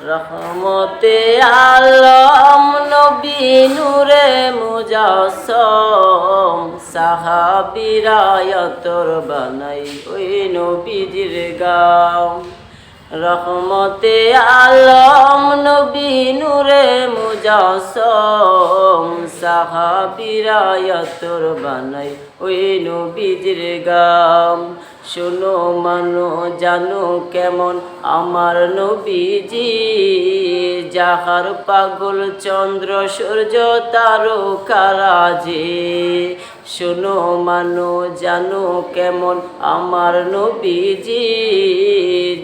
রহমতে আলম নবী নূরে মুজাসম সাহাবিরায়তর বানাই ওই নবীজির গাম। রহমতে আলম নবী নূরে মুজাসম সাহাবিরায়তর বানাই ওই নবীজির গাম। শোনো, মানো, জানো কেমন আমার নবীজি। যাহার পাগল চন্দ্র সূর্য তারকারাজে। শোনো মানো, জানো কেমন আমার নবীজি।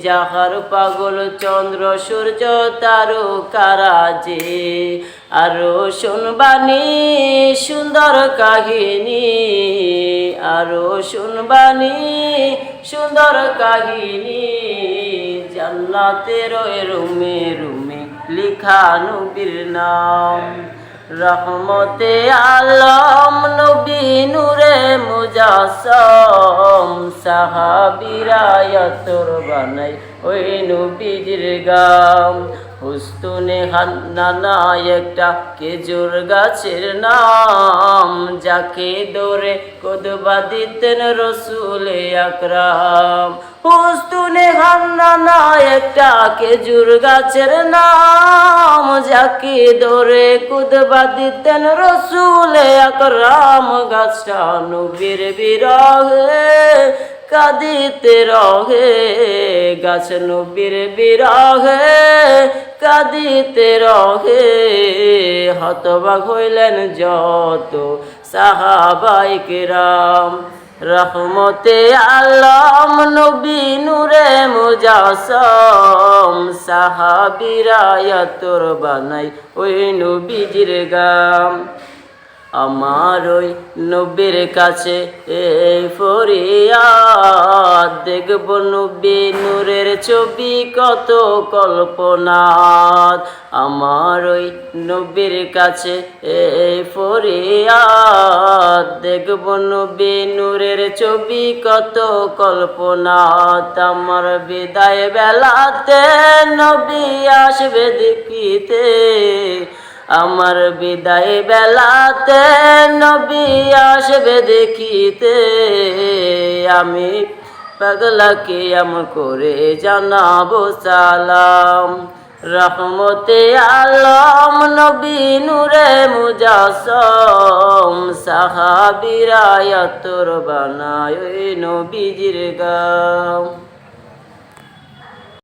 যাহার পাগল চন্দ্র, সূর্য, তারকারাজে। আরও শুনবানি সুন্দর কাহিনী। আরও শুনবানি সুন্দর কাহিনী। জান্নাতের রুমে রুমে লিখা নবীর নাম। রহমতে আলম নবী মুজাসম সাহাবিরায়তর বানাই, ওই নবীর গাম। হুস্তুনে হান্নানা একটা খেজুর গাছের নাম, যাকে দৌড়ে কদবা দিতেন রসুল আকরাম হুস্তুনে হান্নানা একটা খেজুর গাছের নাম। যাকে দৌড়ে কুদবা দিতেন রসুলে আকরাম। গাছটা নবীর বিরহে, কাঁদিতে রহে। গাছ নবীর বিরহে, কাঁদিতে রহে। হতবাক হইলেন যত সাহাবাইক রাম রহমতে আলম নবী নূরে মুজাসম সাহাবিরায়তর বানাই ওই নবীজির গাম। আমার ওই নবীর কাছে এই ফরিয়াদ দেখব নবী নূরের ছবি কত কল্পনাত আমার ওই নবীর কাছে এই ফরিয়াদ দেখব নবী নূরের ছবি কত কল্পনাত আমার বিদায় বেলাতে নবী আসবে দেখিতে আমার বিদায় বেলাতে নবী আসবে দেখিতে। আমি পাগলাকে আম করে জানাব সালাম। রহমতে আলম নবী নূরে মুজাসম। সাহাবিরায়তর বানায় নবীজির গাম।